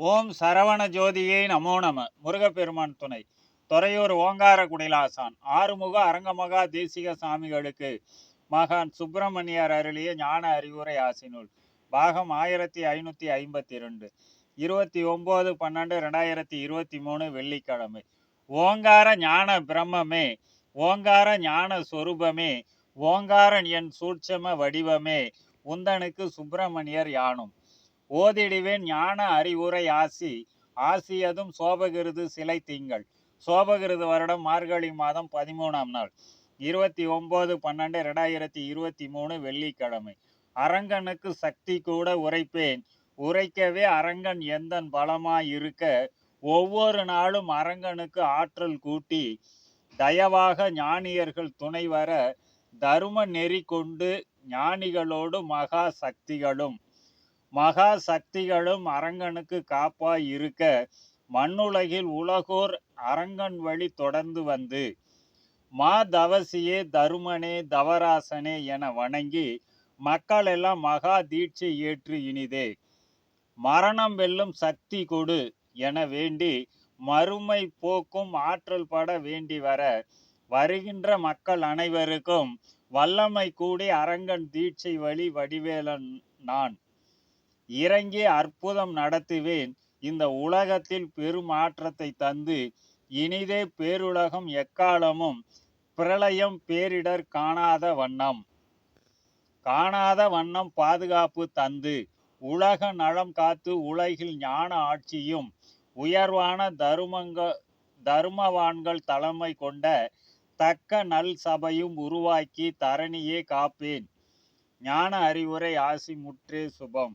ஓம் சரவண ஜோதியை நமோ நம. முருகப்பெருமான் துணை. துறையூர் ஓங்கார குடிலாசான். ஆறுமுக அரங்கமகா தேசிக சாமிகளுக்கு மகான் சுப்பிரமணியர் அருளிய ஞான அறிவுரை ஆசினுள் பாகம் ஆயிரத்தி ஐநூற்றி ஐம்பத்தி ரெண்டு இருபத்தி ஒம்பது பன்னெண்டு ரெண்டாயிரத்தி இருபத்தி மூணு வெள்ளிக்கிழமை. ஓங்கார ஞான பிரம்மமே ஓங்கார ஞான சொரூபமே ஓங்காரன் என் சூட்சம வடிவமே உந்தனுக்கு சுப்பிரமணியர் யானும். ஓதிடுவேன் ஞான அறிவுரை ஆசி. ஆசியதும் சோபகிருது சிலை திங்கள். சோபகிருது வருடம் மார்கழி மாதம் பதிமூணாம் நாள். இருபத்தி ஒம்பது பன்னெண்டு ரெண்டாயிரத்தி இருபத்தி மூணு வெள்ளிக்கிழமை. அரங்கனுக்கு சக்தி கூட உரைப்பேன். உரைக்கவே அரங்கன் எந்தன் பலமாய் இருக்க ஒவ்வொரு நாளும் அரங்கனுக்கு ஆற்றல் கூட்டி தயவாக ஞானியர்கள் துணை வர தரும நெறி கொண்டு ஞானிகளோடு மகா சக்திகளும். மகா சக்திகளும் அரங்கனுக்கு காப்பாய் இருக்க மண்ணுலகில் உலகோர் அரங்கன் வழி தொடர்ந்து வந்து மா தவசியே தருமனே தவராசனே என வணங்கி மக்கள் எல்லாம் மகா தீட்சை ஏற்று இனிதே மரணம் வெல்லும் சக்தி கொடு என வேண்டி மறுமை போக்கும் ஆற்றல் பட வேண்டி வர வருகின்ற மக்கள் அனைவருக்கும் வல்லமை கூடி அரங்கன் தீட்சை வழி வடிவேலன் நான். இறங்கி அற்புதம் நடத்துவேன். இந்த உலகத்தில் பெரும் மாற்றத்தை தந்து இனிதே பேருலகம் எக்காலமும் பிரளயம் பேரிடர் காணாத வண்ணம். காணாத வண்ணம் பாதுகாப்பு தந்து உலக நலம் காத்து உலகில் ஞான ஆட்சியும் உயர்வான தருமங்க தருமவான்கள் தலைமை கொண்ட தக்க நல் சபையும் உருவாக்கி தரணியே காப்பேன். ஞான அறிவுரை ஆசி முற்றே சுபம்.